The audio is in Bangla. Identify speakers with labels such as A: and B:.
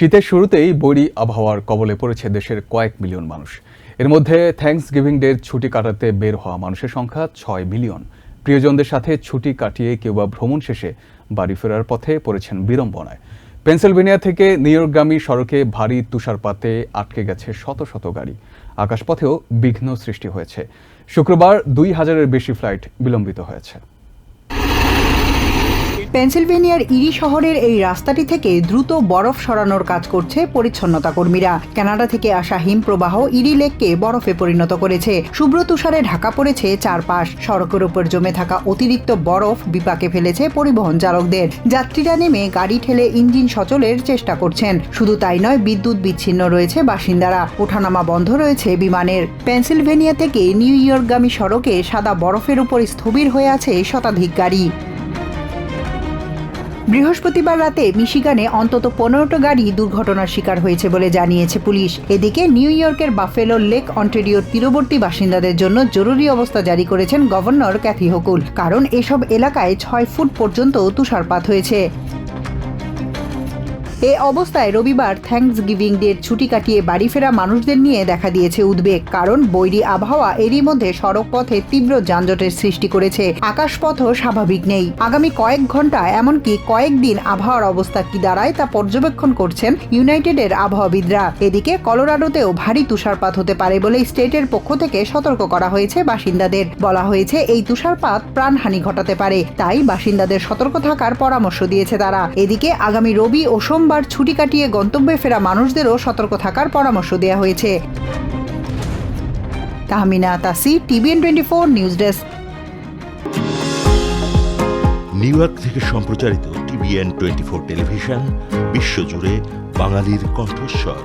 A: শীতের শুরুতেই বৈরী আবহাওয়ার কবলে পড়েছে দেশের কয়েক মিলিয়ন মানুষ। এর মধ্যে থ্যাঙ্কস গিভিং ডের ছুটি কাটাতে বের হওয়া মানুষের সংখ্যা ছয় মিলিয়ন। প্রিয়জনদের সাথে ছুটি কাটিয়ে কেউ বা ভ্রমণ শেষে বাড়ি ফেরার পথে পড়েছেন বিড়ম্বনায়। পেনসিলভেনিয়া থেকে নিউ ইয়র্কগামী সড়কে ভারী তুষারপাতে আটকে গেছে শত শত গাড়ি। আকাশপথেও বিঘ্ন সৃষ্টি হয়েছে। শুক্রবার দুই হাজারের বেশি ফ্লাইট বিলম্বিত হয়েছে।
B: পেনসিলভেনিয়ার ইরি শহরের এই রাস্তাটি থেকে দ্রুত বরফ সরানোর কাজ করছে পরিচ্ছন্নতা কর্মীরা। কানাডা থেকে আসা হিমপ্রবাহ ইরি লেককে বরফে পরিণত করেছে। শুভ্র তুষারে ঢাকা পড়েছে চারপাশ। সড়কের উপর জমে থাকা অতিরিক্ত বরফ বিপাকে ফেলেছে পরিবহন চালকদের। যাত্রীরা নেমে গাড়ি ঠেলে ইঞ্জিন সচলের চেষ্টা করছেন। শুধু তাই নয়, বিদ্যুৎ বিচ্ছিন্ন রয়েছে বাসিন্দারা। ওঠানামা বন্ধ রয়েছে বিমানের। পেনসিলভেনিয়া থেকে নিউ ইয়র্কগামী সড়কে সাদা বরফের উপর স্থবির হয়ে আছে শতাধিক গাড়ি। বৃহস্পতিবার রাতে মিশিগানে অন্তত পনেরোটা গাড়ি দুর্ঘটনার শিকার হয়েছে বলে জানিয়েছে পুলিশ। এদিকে নিউ ইয়র্কের বাফেলো লেক অন্টেরিওর তীরবর্তী বাসিন্দাদের জন্য জরুরি অবস্থা জারি করেছেন গভর্নর ক্যাথি হকুল। কারণ এসব এলাকায় ছয় ফুট পর্যন্ত তুষারপাত হয়েছে। এ অবস্থায় রবিবার থ্যাঙ্কস গিভিং ডের ছুটি কাটিয়ে বাড়ি ফেরা মানুষদের নিয়ে দেখা দিয়েছে উদ্বেগ। কারণ বৈরী আবহাওয়া এরই মধ্যে সড়ক পথে তীব্র যানজটের সৃষ্টি করেছে। আকাশপথও স্বাভাবিক নেই। আগামী কয়েক ঘণ্টা এমনকি কয়েকদিন আবহাওয়ার অবস্থা কি দাঁড়ায় তা পর্যবেক্ষণ করছেন ইউনাইটেডের আবহাওয়াবিদরা। এদিকে কলোরাডোতেও ভারী তুষারপাত হতে পারে বলে স্টেটের পক্ষ থেকে সতর্ক করা হয়েছে বাসিন্দাদের। বলা হয়েছে, এই তুষারপাত প্রাণহানি ঘটাতে পারে। তাই বাসিন্দাদের সতর্ক থাকার পরামর্শ দিয়েছে তারা। এদিকে আগামী রবি ও সোমবার ছুটি কাটিয়ে গন্তব্যে ফেরা মানুষদেরও সতর্ক থাকার পরামর্শ দেওয়া হয়েছে। Tahmina Tasi, TVN twenty four news desk.
C: New York থেকে সম্প্রচারিত টিভিএন টোয়েন্টি ফোর টেলিভিশন, বিশ্বজুড়ে বাঙালির কণ্ঠস্বর।